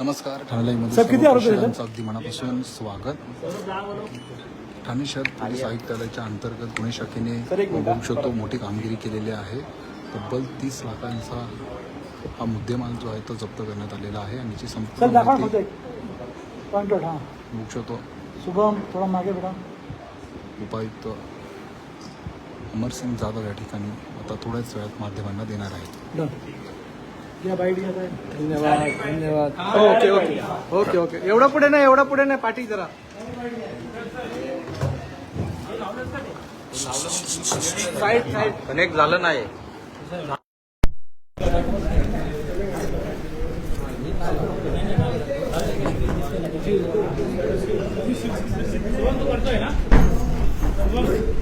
नमस्कार. किती आरोपी आहेत? अगदी मनापासून स्वागत. ठाणे शहर पोलीस आयुक्तालयाच्या अंतर्गत गुन्हे शाखेने सर, एक मिनिट. बघू शकतो मोठी कामगिरी केलेली आहे. तब्बल तीस लाखांचा हा मुद्देमाल जो आहे तो जप्त करण्यात आलेला आहे आणि याची सर संपूर्ण दाखवा माहिती होते पॉईंट आउट हां. बघू शकतो. शुभम थोडा मागे बेटा उपायुक्त अमरसिंग जाधव या ठिकाणी आता थोड्याच वेळात माध्यमांना देणार आहेत. डन. या बाईट घ्या साहेब. धन्यवाद धन्यवाद. Okay okay. Okay okay. एवढा पुढे नाही एवढा पुढे नाही. पाठी जरा. Side side. कनेक्ट झालं नाही.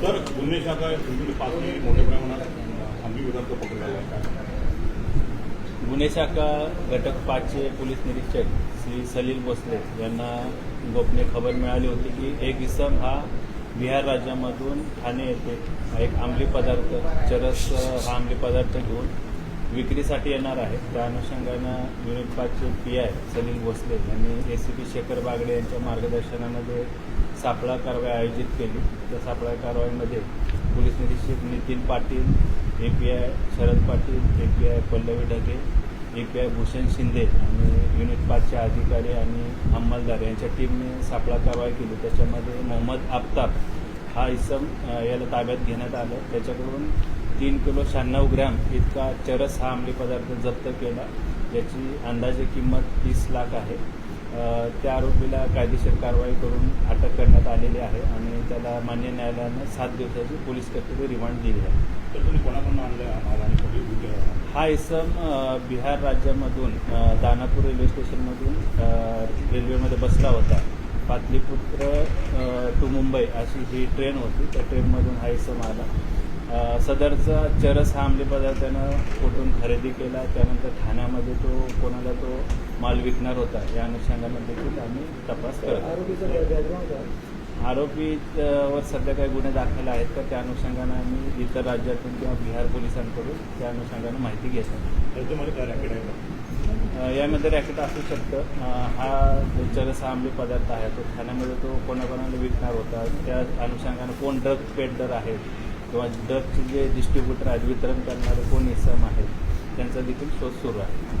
तर गुन्हे शाखा तुमची पाचवी मोठ्या प्रमाणात आम्ही विधार्थ पकडलेला आहे गुन्हे शाखा घटक पाचचे पोलीस निरीक्षक श्री सलील भोसले। यांना गोपनीय खबर मिळाली होती की एक इसम हा बिहार राज्यामधून ठाणे येथे एक आंबली पदार्थ चरस हा आंबली पदार्थ घेऊन विक्रीसाठी येणार आहे. त्या अनुषंगानं युनिट पाचचे पी आय सलील भोसले यांनी A C P Shekhar Bagde यांच्या मार्गदर्शनामध्ये सापळा कारवाई आयोजित केली. त्या सापळा कारवाईमध्ये पोलीस निरीक्षक Nitin Patil A P I Sharad Patil A P I Pallavi Dhage A P I Bhushan Shinde आणि युनिट पाचचे अधिकारी आणि अंमलदार यांच्या टीमने सापळा कारवाई केली. त्याच्यामध्ये मोहम्मद आफताब हा इसम याला ताब्यात घेण्यात आलं. त्याच्याकडून तीन किलो शहाण्णव ग्रॅम इतका चरस हा अंमली पदार्थ जप्त केला. याची अंदाजे किंमत तीस लाख आहे. त्या आरोपीला कायदेशीर कारवाई करून अटक करण्यात आलेली आहे आणि त्याला मान्य न्यायालयानं सात दिवसाची पोलीस कस्टडी रिमांड दिली आहे. हा इसम बिहार राज्यामधून दानापूर रेल्वे स्टेशनमधून रेल्वेमध्ये बसला होता. पाटलीपुत्र टू मुंबई अशी ही ट्रेन होती. त्या ट्रेनमधून हा इसम आला. सदरचा चरस हा अंमली पदार्थानं कुठून खरेदी केला त्यानंतर ठाण्यामध्ये तो कोणाला तो माल विकणार होता या अनुषंगानं देखील आम्ही तपास करतो आरोपीवर सध्या काही गुन्हे दाखल आहेत का त्या अनुषंगानं आम्ही इतर राज्यातून किंवा बिहार पोलिसांकडून त्या अनुषंगानं माहिती घेत यामध्ये रॅकेट असू शकतं. हा जो चरस हा अंमली पदार्थ आहे तो ठाण्यामध्ये तो कोणाकोणाला विकणार होता त्या अनुषंगानं कोण ड्रग पेडर आहेत किंवा ड्रगचे जे डिस्ट्रीब्युटर आहेत वितरण करणारे कोण इसम आहेत त्यांचा देखील शोध सुरू आहे.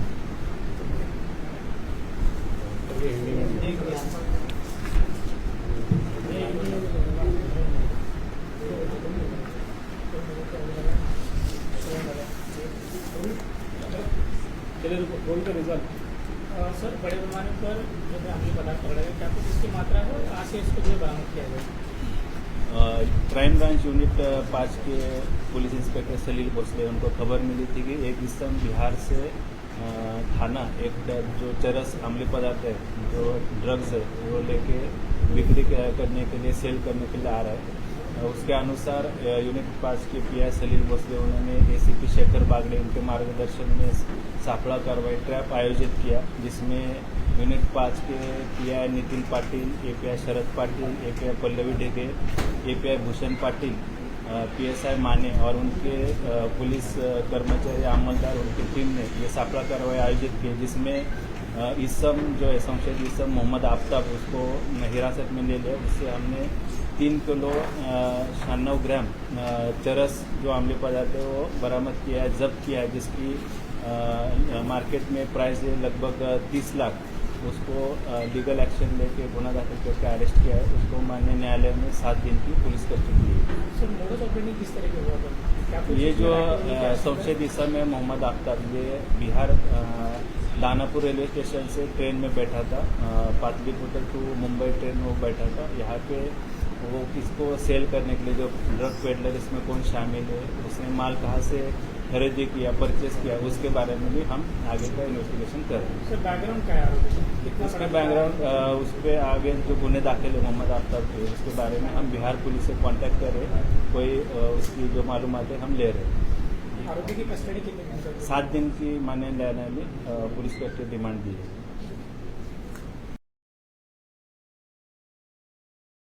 अ, सर बड़े पैमाने पर जो है पकड़ा गया क्या कुछ इसकी मात्रा है और कहाँ से इसको जो बरामद किया गया क्राइम ब्रांच यूनिट पाँच के पुलिस इंस्पेक्टर सलील भोसले उनको खबर मिली थी कि एक इसम बिहार से थाना एक जो चरस अमली पदार्थ है जो ड्रग्स है वो लेके बिक्री करने के लिए सेल करने के लिए आ रहा है। उसके अनुसार यूनिट पाँच के पी आई सलील भोसले उन्होंने A C P Shekhar Bagde उनके मार्गदर्शन में सापड़ा कार्रवाई ट्रैप आयोजित किया जिसमें यूनिट पाँच के P I Nitin Patil A P I Sharad Patil A P I Pallavi Dhege A P I Bhushan Patil P S I Mane और उनके police कर्मचारी अमलदार उनकी टीम ने ये सापड़ा कार्रवाई आयोजित की जिसमें इसम जो है संशयित इसम मोहम्मद आफ्ताब उसको हिरासत में ले लिया उससे हमने तीन किलो छियानवे ग्राम चरस जो आमले पदार्थ है वो बरामद किया है जब्त किया है जिसकी मार्केट में प्राइस है लगभग तीस लाख। उसको लीगल एक्शन लेके गुना दाखिल करके अरेस्ट किया है। उसको माननीय न्यायालय में सात दिन की पुलिस कस्टडी ली है। किस तरह के हुआ ये जो में संशयित इसम है मोहम्मद आफ्ताब ये बिहार दानापुर रेलवे स्टेशन से ट्रेन में बैठा था पाटलिपुत्र टू मुंबई ट्रेन में वो बैठा था। यहाँ पे वो किसको सेल करने के लिए जो ड्रग पेडलर इसमें कौन शामिल है उसने माल कहाँ से खरीदी किया परचेस किया उसके बारे में भी हम आगे का इन्वेस्टिगेशन कर रहे हैं। बैकग्राउंड क्या है उसके बैकग्राउंड उस पर आगे जो गुने दाखिल है मोहम्मद आफ्ताब के उसके बारे में हम बिहार पुलिस से कांटेक्ट कर रहे हैं। कोई उसकी जो मालूम है हम ले रहे हैं। सात दिन की मान्य न्यायालयाने पोलीस कस्टडी डिमांड दिली.